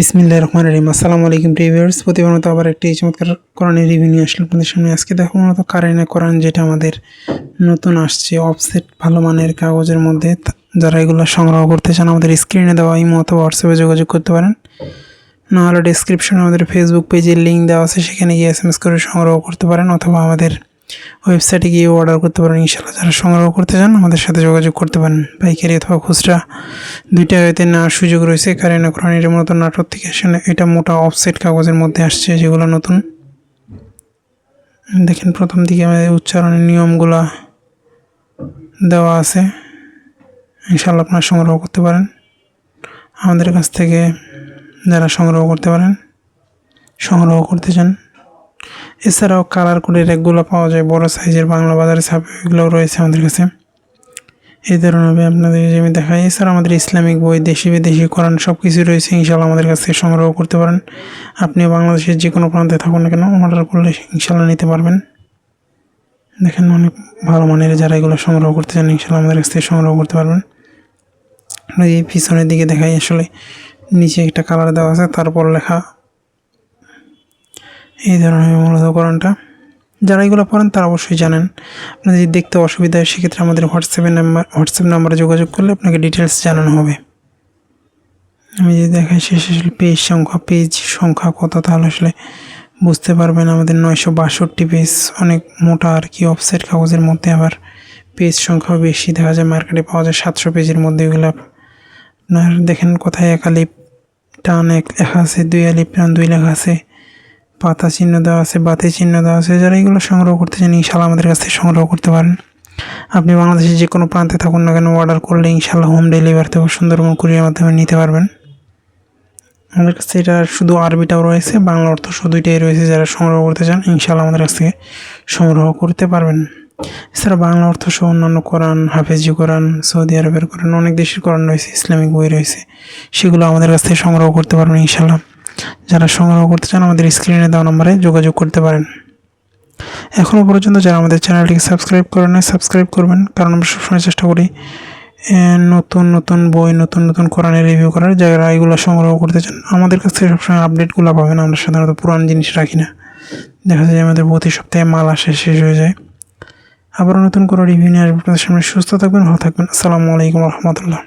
বিসমিল্লাহ রহমান রহিম। আসসালামু আলাইকুম প্রিভিয়ার্স প্রতিবার মতো আবার একটি চমৎকার কোরআনের রিভিউ নিয়ে আসলাম আপনাদের সামনে। আজকে দেখো মূলত কারেন্ট কোরআন যেটা আমাদের নতুন আসছে অফসেট ভালো মানের কাগজের মধ্যে। যারা এগুলো সংগ্রহ করতে চান আমাদের স্ক্রিনে দেওয়া এই মতো হোয়াটসঅ্যাপে যোগাযোগ করতে পারেন। নাহলে ডিসক্রিপশনে আমাদের ফেসবুক পেজের লিঙ্ক দেওয়া আছে, সেখানে গিয়ে এস এম এস করে সংগ্রহ করতে পারেন অথবা আমাদের ওয়েবসাইটে গিয়ে অর্ডার করতে পারেন ইনশাল্লাহ যারা সংগ্রহ করতে চান, আমাদের সাথে যোগাযোগ করতে পারেন। পাইকারি অথবা খুচরা দুইটা এতে নেওয়ার সুযোগ রয়েছে। এখন এর মতো নাটক থেকে। এটা মোটা অফসেট কাগজের মধ্যে আসছে, যেগুলো নতুন। দেখেন, প্রথম দিকে আমাদের উচ্চারণের নিয়মগুলো দেওয়া আছে। ইনশাল্লাহ আপনারা সংগ্রহ করতে পারেন। আমাদের কাছ থেকে যারা সংগ্রহ করতে পারেন, সংগ্রহ করতে চান। এছাড়াও কালার কোডের একগুলো পাওয়া যায়, বড় সাইজের বাংলা বাজারে ছাপে এগুলোও রয়েছে আমাদের কাছে। এই ধরনের আপনাদের আমি দেখাই এছাড়া আমাদের ইসলামিক বই, দেশি বিদেশি, কোরআন সব কিছু রয়েছে ইনশাল্লাহ আমাদের কাছ সংগ্রহ করতে পারেন। আপনি বাংলাদেশের যে কোনো প্রান্তে থাকুন না কেন, অর্ডার করলে ইনশাল্লাহ নিতে পারবেন। দেখেন অনেক ভালো মানের যারা এগুলো সংগ্রহ করতে চান ইনশাল্লাহ আমাদের কাছ থেকে সংগ্রহ করতে পারবেন। এই পিছনের দিকে দেখাই, আসলে নিচে একটা কালার দেওয়া আছে, তারপর লেখা এই ধরনের মূলত কোরআনটা যারা এগুলো পড়েন, তারা অবশ্যই জানেন। আপনাদের যদি দেখতে অসুবিধা হয়, সেক্ষেত্রে আমাদের হোয়াটসঅ্যাপের নাম্বার হোয়াটসঅ্যাপ নাম্বারে যোগাযোগ করলে আপনাকে ডিটেলস জানানো হবে। আমি যদি দেখাই, শেষ আসলে পেজ সংখ্যা পেজ সংখ্যা কত, তাহলে আসলে বুঝতে পারবেন আমাদের নয়শো বাষট্টি পেজ অনেক মোটা আর কি অফসেট কাগজের মধ্যে আবার পেজ সংখ্যাও বেশি। দেখা যায় মার্কেটে পাওয়া যায় সাতশো পেজের মধ্যে এগুলো। আপনার দেখেন কোথায় এক আলিপ টান, এক লেখা আছে, দুই আলিপ টান, দুই লেখা আছে। পাতা চিহ্ন দেওয়া আছে, বাতি চিহ্ন দেওয়া আছে, যারা এগুলো সংগ্রহ করতে চান ইনশাল্লাহ আমাদের কাছ থেকে সংগ্রহ করতে পারেন। আপনি বাংলাদেশের যে কোনো প্রান্তে থাকুন না কেন অর্ডার করলে ইনশাল্লাহ হোম ডেলিভারি থেকে সুন্দরবন কুরিয়ার মাধ্যমে নিতে পারবেন। আমাদের কাছে এটা শুধু আরবিটাও রয়েছে, বাংলা অর্থ দুইটাই রয়েছে যারা সংগ্রহ করতে চান ইনশাল্লাহ আমাদের কাছ থেকে সংগ্রহ করতে পারবেন। এছাড়া বাংলা অর্থ সহ অন্যান্য কোরআন, হাফেজি কোরআন, সৌদি আরবের কোরআন, অনেক দেশের কোরআন রয়েছে, ইসলামিক বই রয়েছে, সেগুলো আমাদের কাছ থেকে সংগ্রহ করতে পারবেন ইনশাল্লাহ যারা সংগ্রহ করতে চান আমাদের স্ক্রিনে দেওয়া নম্বরে যোগাযোগ করতে পারেন। এখনও পর্যন্ত যারা আমাদের চ্যানেলটিকে সাবস্ক্রাইব করেন নাই সাবস্ক্রাইব করবেন। কারণ আমরা সবসময় চেষ্টা করি নতুন নতুন বই, নতুন নতুন কোরআনের রিভিউ করার। যারা এগুলো সংগ্রহ করতে চান, আমাদের কাছ থেকে সবসময় আপডেটগুলো পাবেন। আমরা সাধারণত পুরান জিনিস রাখি না। দেখা যায় আমাদের প্রতি সপ্তাহে মাল আসে, শেষ হয়ে যায়। আবারও নতুন করে রিভিউ নিয়ে আসব। সামনে সুস্থ থাকবেন, ভালো থাকবেন। আসসালামু আলাইকুম রহমতুল্লাহ।